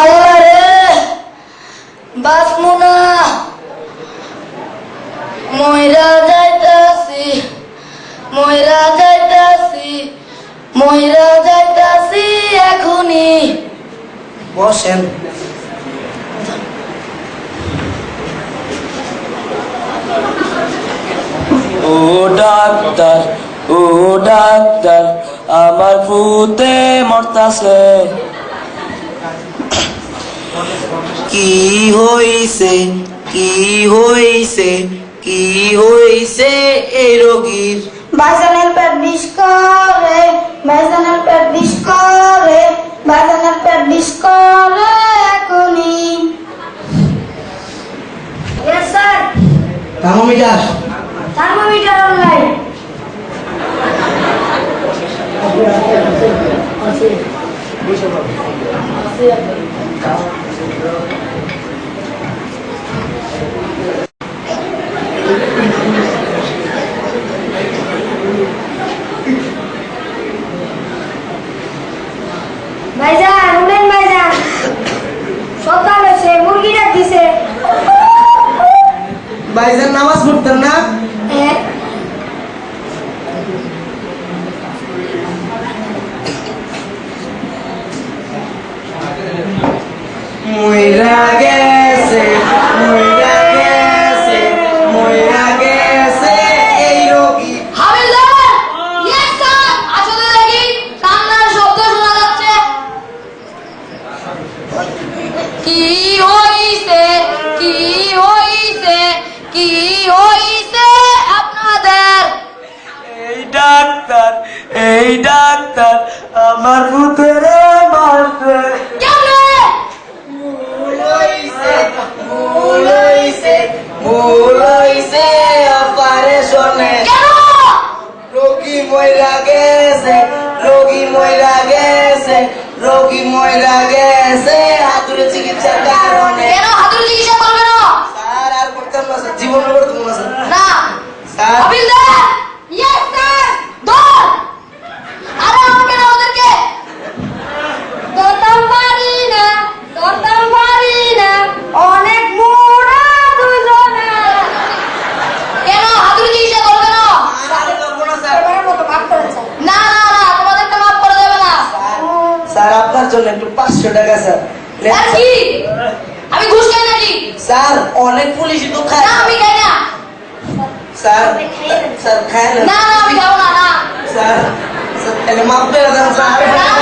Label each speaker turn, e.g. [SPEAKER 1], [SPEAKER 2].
[SPEAKER 1] আল্লাহ রে ময়রা যাইতাছি ময়রা যাইতাছি ময়রা যাইতাছি এখনই
[SPEAKER 2] বসেন।
[SPEAKER 3] ও ডাক্তার ও ডাক্তার, আমার ভূতে মরতাছে।
[SPEAKER 2] কি হইছে কি হইছে কি হইছে এই রোগীর
[SPEAKER 4] ভাইজানের পেট বিষ করে ভাইজানের পেট বিষ করে ভাইজানের পেট বিষ করে sir.
[SPEAKER 2] থার্মোমিটার
[SPEAKER 4] থার্মোমিটার অনলাইন ভাইজান
[SPEAKER 2] মইরা গেছে মইরা গেছে মইরা গেছে এই রোগী
[SPEAKER 1] হাবিলদার! ইয়েস স্যার আসলে দেখি। কান্নার শব্দ শোনা যাচ্ছে। কি হইছে? কি হইছে? কি হইছে আপনাদের?
[SPEAKER 3] এই ডাক্তার এই ডাক্তার আমার ভূতেরে
[SPEAKER 2] রোগী মইরা গেছে হাতুড়ে চিকিৎসার কারণে
[SPEAKER 1] কেন হাতুড়ি চিকিৎসা করবে না
[SPEAKER 2] স্যার আর করতাম না স্যার জীবন করতাম না স্যার
[SPEAKER 1] না
[SPEAKER 2] স্যার
[SPEAKER 1] হাবিলদার ইয়েস স্যার ধর আরে আমাকে না ওদেরকে
[SPEAKER 4] ধরতাম পারি না ধরতাম পারি না অনেক মোড়া দুজনে
[SPEAKER 1] কেন হাতুড়ি চিকিৎসা করবে না
[SPEAKER 2] আর করব না স্যার
[SPEAKER 4] এবারের মতো মাফ করেন স্যার
[SPEAKER 1] না না না তোমাদেরকে মাফ করে দেবে না
[SPEAKER 2] স্যার আপনার জন্য একটু পাঁচশো টাকা স্যার।
[SPEAKER 1] আমি ঘুষ খাই নাকি
[SPEAKER 2] স্যার অনেক পুলিশ তো খায়।
[SPEAKER 1] না আমি খাই না।
[SPEAKER 2] স্যার স্যার খায়
[SPEAKER 1] না না আমি খাব না না।
[SPEAKER 2] স্যার স্যার মাফ দেন স্যার।
[SPEAKER 1] না না